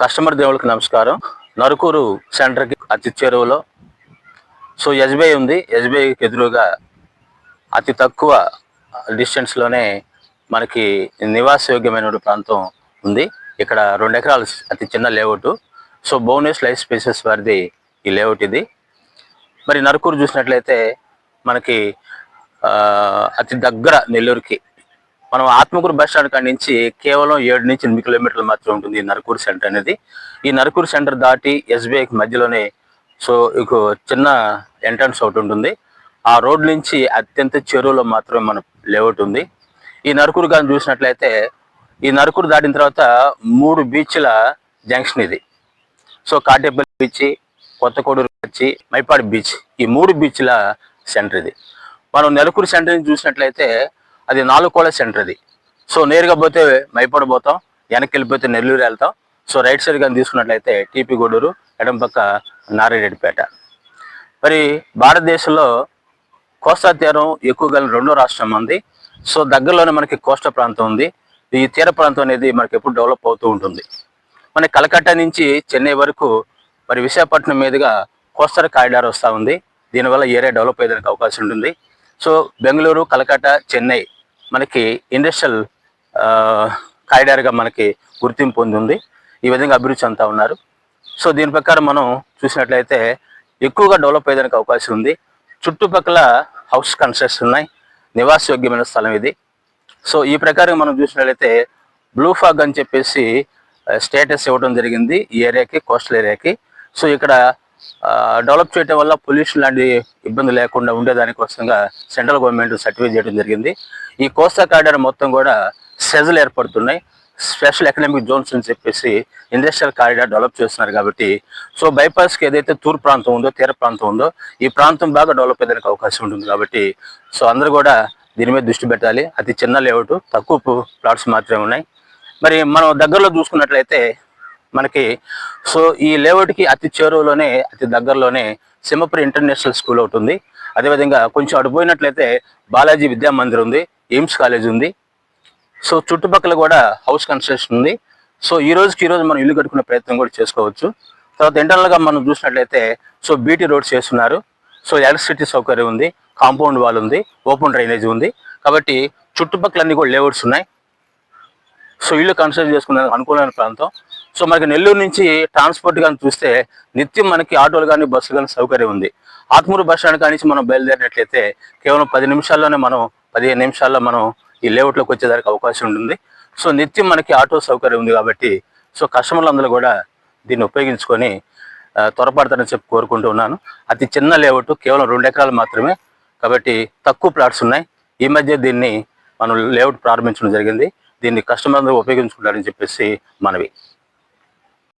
Customer దేవుళ్ళకి నమస్కారం. నరుకూరు సెంటర్కి అతి చేరువలో. సో ఎస్బీఐ ఉంది. ఎస్బీఐకి ఎదురుగా అతి తక్కువ డిస్టెన్స్లోనే మనకి నివాసయోగ్యమైన ప్రాంతం ఉంది. ఇక్కడ రెండు ఎకరాలు అతి చిన్న layout so Bonus Life Spaces వారిది ఈ లేఅవుట్ ఇది. మరి నరుకూరు చూసినట్లయితే మనకి అతి దగ్గర నెల్లూరుకి మనం ఆత్మకూరు బస్ స్టాండ్ కాడి నుంచి కేవలం ఏడు నుంచి ఎనిమిది కిలోమీటర్లు మాత్రం ఉంటుంది ఈ సెంటర్ అనేది. ఈ నరకూరు సెంటర్ దాటి ఎస్బీఐకి మధ్యలోనే సో ఇక చిన్న ఎంట్రన్స్ ఒకటి ఉంటుంది. ఆ రోడ్ నుంచి అత్యంత చెరువులో మాత్రమే మన లేఅవుట్ ఉంది. ఈ నరుకూరు కానీ చూసినట్లయితే ఈ నరుకూరు దాటిన తర్వాత మూడు బీచ్ల జంక్షన్ ఇది. So Katepalli beach Kothakoduru beach Mypadu beach ఈ మూడు బీచ్ల సెంటర్ ఇది. మనం నెలకూరు సెంటర్ చూసినట్లయితే అది నాలుగు కోళ్ళ సెంటర్ ఇది సో నేరుగా పోతే మైపాడు పోతాం వెనక్కి వెళ్ళిపోతే నెల్లూరు వెళ్తాం. సో రైట్ సైడ్ కానీ తీసుకున్నట్లయితే టీపీ గూడూరు ఎడం పక్క నారాయణపేట మరి భారతదేశంలో కోస్తా తీరం ఎక్కువ గల రెండో రాష్ట్రం ఉంది. సో దగ్గరలోనే మనకి కోస్తా ప్రాంతం ఉంది. ఈ తీర ప్రాంతం అనేది మనకి ఎప్పుడు డెవలప్ అవుతూ ఉంటుంది. మన కలకట్ట నుంచి చెన్నై వరకు మరి విశాఖపట్నం మీదుగా కోస్తా కారిడార్ వస్తూ ఉంది. దీనివల్ల ఏరియా డెవలప్ అయ్యేదానికి అవకాశం ఉంటుంది. సో బెంగళూరు కలకట్ట చెన్నై మనకి ఇండస్ట్రియల్ కారిడార్గా మనకి గుర్తింపు పొందింది. ఈ విధంగా అభిరుచి అంతా ఉన్నారు. సో దీని ప్రకారం మనం చూసినట్లయితే ఎక్కువగా డెవలప్ అయ్యేదానికి అవకాశం ఉంది. చుట్టుపక్కల హౌస్ కన్స్ట్రక్షన్ ఉన్నాయి. నివాసయోగ్యమైన స్థలం ఇది. సో ఈ ప్రకారం మనం చూసినట్లయితే బ్లూ ఫాగ్ అని చెప్పేసి స్టేటస్ ఇవ్వడం జరిగింది ఈ ఏరియాకి కోస్టల్ ఏరియాకి. సో ఇక్కడ డెవలప్ చేయడం వల్ల పొల్యూషన్ లాంటి ఇబ్బంది లేకుండా ఉండేదానికోసంగా సెంట్రల్ గవర్నమెంట్ సర్టిఫికేట్ చేయడం జరిగింది. ఈ కోస్తా కారిడార్ మొత్తం కూడా సెజలు ఏర్పడుతున్నాయి. స్పెషల్ ఎకనామిక్ జోన్స్ అని చెప్పేసి ఇండస్ట్రియల్ కారిడార్ డెవలప్ చేస్తున్నారు కాబట్టి సో బైపాస్కి ఏదైతే తూర్ ప్రాంతం ఉందో తీర ప్రాంతం ఉందో ఈ ప్రాంతం బాగా డెవలప్ అయ్యేదానికి అవకాశం ఉంటుంది కాబట్టి సో అందరూ కూడా దీని మీద దృష్టి పెట్టాలి. అతి చిన్న లేఅవుట్ తక్కువ ప్లాట్స్ మాత్రమే ఉన్నాయి. మరి మనం దగ్గరలో చూసుకున్నట్లయితే మనకి. సో ఈ లేఅవుట్కి అతి చేరువలోనే అతి దగ్గరలోనే సింహపురి ఇంటర్నేషనల్ స్కూల్ ఒకటి ఉంది. అదేవిధంగా కొంచెం అటు పోయినట్లయితే బాలాజీ విద్యా మందిర్ ఉంది ఎయిమ్స్ కాలేజ్ ఉంది. సో చుట్టుపక్కల కూడా హౌస్ కన్స్ట్రక్షన్ ఉంది. సో ఈ రోజుకి ఈ రోజు మనం ఇల్లు కట్టుకునే ప్రయత్నం కూడా చేసుకోవచ్చు. తర్వాత ఇంటర్నల్గా మనం చూసినట్లయితే సో బీటీ రోడ్స్ చేస్తున్నారు. సో ఎలక్ట్రిసిటీ సౌకర్యం ఉంది కాంపౌండ్ వాల్ ఉంది ఓపెన్ డ్రైనేజ్ ఉంది. కాబట్టి చుట్టుపక్కల అన్ని కూడా లేఅవుట్స్ ఉన్నాయి. సో ఇల్లు కన్స్ట్రక్ట్ చేసుకునే అనుకూలమైన ప్రాంతం. సో మనకి నెల్లూరు నుంచి ట్రాన్స్పోర్ట్ కానీ చూస్తే నిత్యం మనకి ఆటోలు కానీ బస్సులు కానీ సౌకర్యం ఉంది. ఆత్మూరు బస్ స్టాండ్ కానీ మనం బయలుదేరినట్లయితే కేవలం పది నిమిషాల్లోనే మనం పదిహేను నిమిషాల్లో మనం ఈ లేఅవుట్లోకి వచ్చేదానికి అవకాశం ఉంటుంది. సో నిత్యం మనకి ఆటో సౌకర్యం ఉంది కాబట్టి సో కస్టమర్లందరూ కూడా దీన్ని ఉపయోగించుకొని ఆ, త్వరపడతారని చెప్పి కోరుకుంటూ ఉన్నాను. అతి చిన్న లేఅవుట్ కేవలం రెండు ఎకరాలు మాత్రమే కాబట్టి తక్కువ ప్లాట్స్ ఉన్నాయి. ఈ మధ్య దీన్ని మనం లేఅవుట్ ప్రారంభించడం జరిగింది. దీన్ని కస్టమర్ అందరూ ఉపయోగించుకుంటారని చెప్పేసి మనవి.